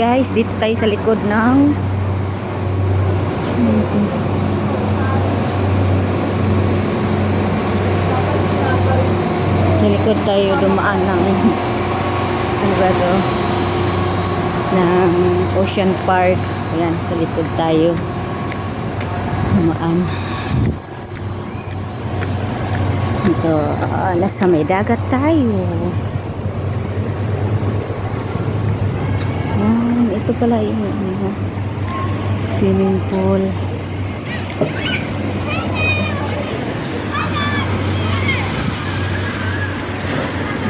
Guys, dito tayo sa likod ng sa likod tayo dumaan ng ano ba to? ng Ocean Park. Ayan, sa likod tayo dumaan. Ito, ah, nasa may dagat tayo. Ito pala yung ano, swimming pool.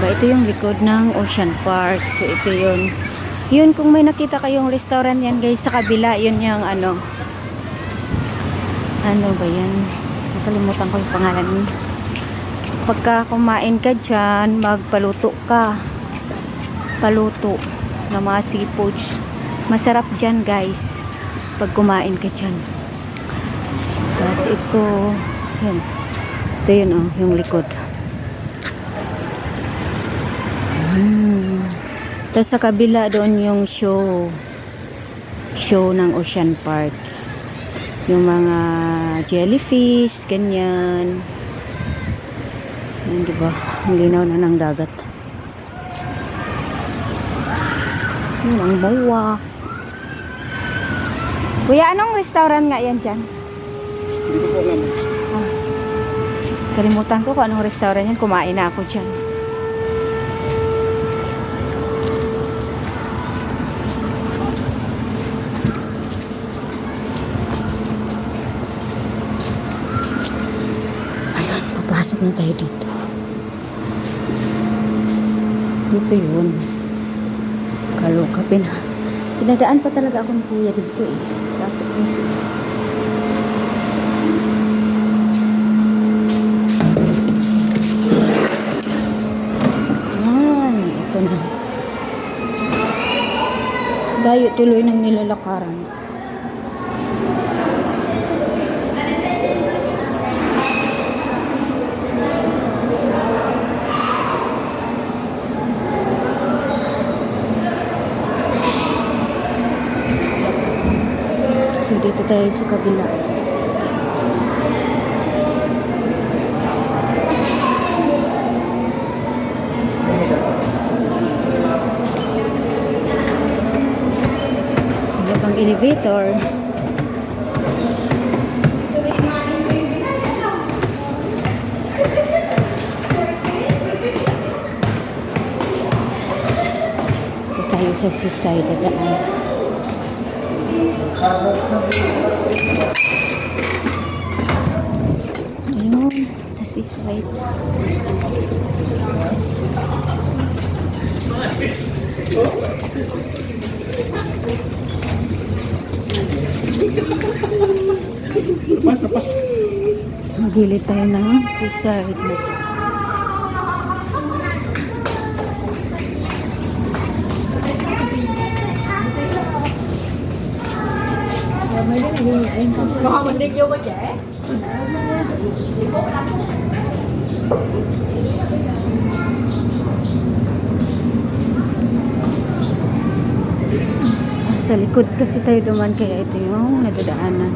Ba, ito yung likod ng Ocean Park. So, ito yun. Yun, kung may nakita kayong restaurant yan, guys, sa kabila, yun yung ano. Ano ba yan? Nakalimutan ko yung pangalan. Pagka kumain ka dyan, magpaluto ka. Paluto ng mga seafoods. Masarap dyan, guys. Pag kumain ka dyan. Tapos ito, yun. Ito yun, oh, yung likod. Hmm. Tapos sa kabila doon yung show. Show ng Ocean Park. Yung mga jellyfish, ganyan. Yan, diba? Ang linaw na ng dagat. Yun, ang bawa. Kuya, anong restaurant nga yan dyan? Hindi ko po alam. Ah. Kalimutan ko kung anong restaurant yan. Kumain na ako dyan. Ayan, papasok na tayo dito. Dito yun. Kaloka, pina. Pinadaan pa talaga ako ni Kuya dito eh. Layo tuloy ng nilalakaran. Dito tayo sa kabila. Ano pang elevator? Dito tayo sa seaside dadaan. Ayun, sa seaside. Magilid tayo ng seaside na to. Còn mình đi vô coi trẻ Sa likod kasi tayo duman kaya ito yung nadadaanan.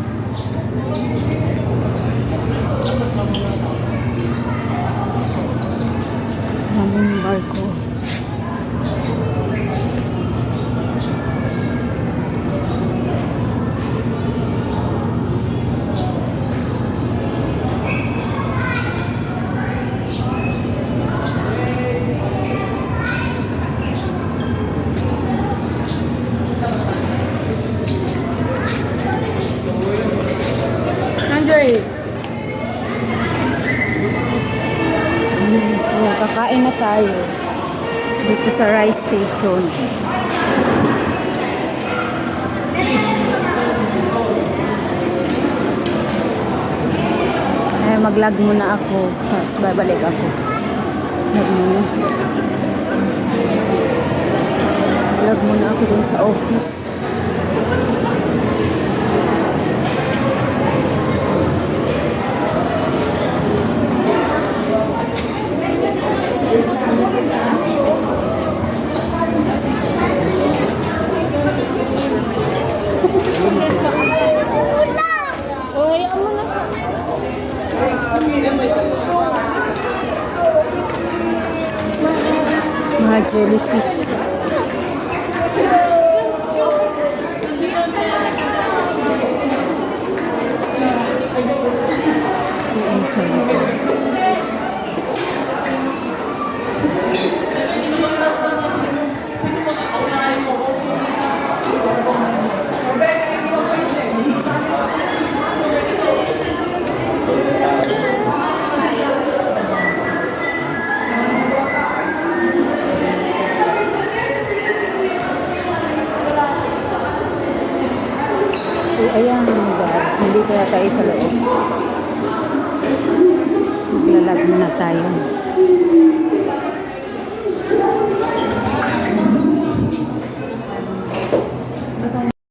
Tayo dito sa rice station. Eh, mag-log muna ako. Tapos babalik ako. Log muna. Log muna ako dun sa office. les filles. Lalag muna tayo.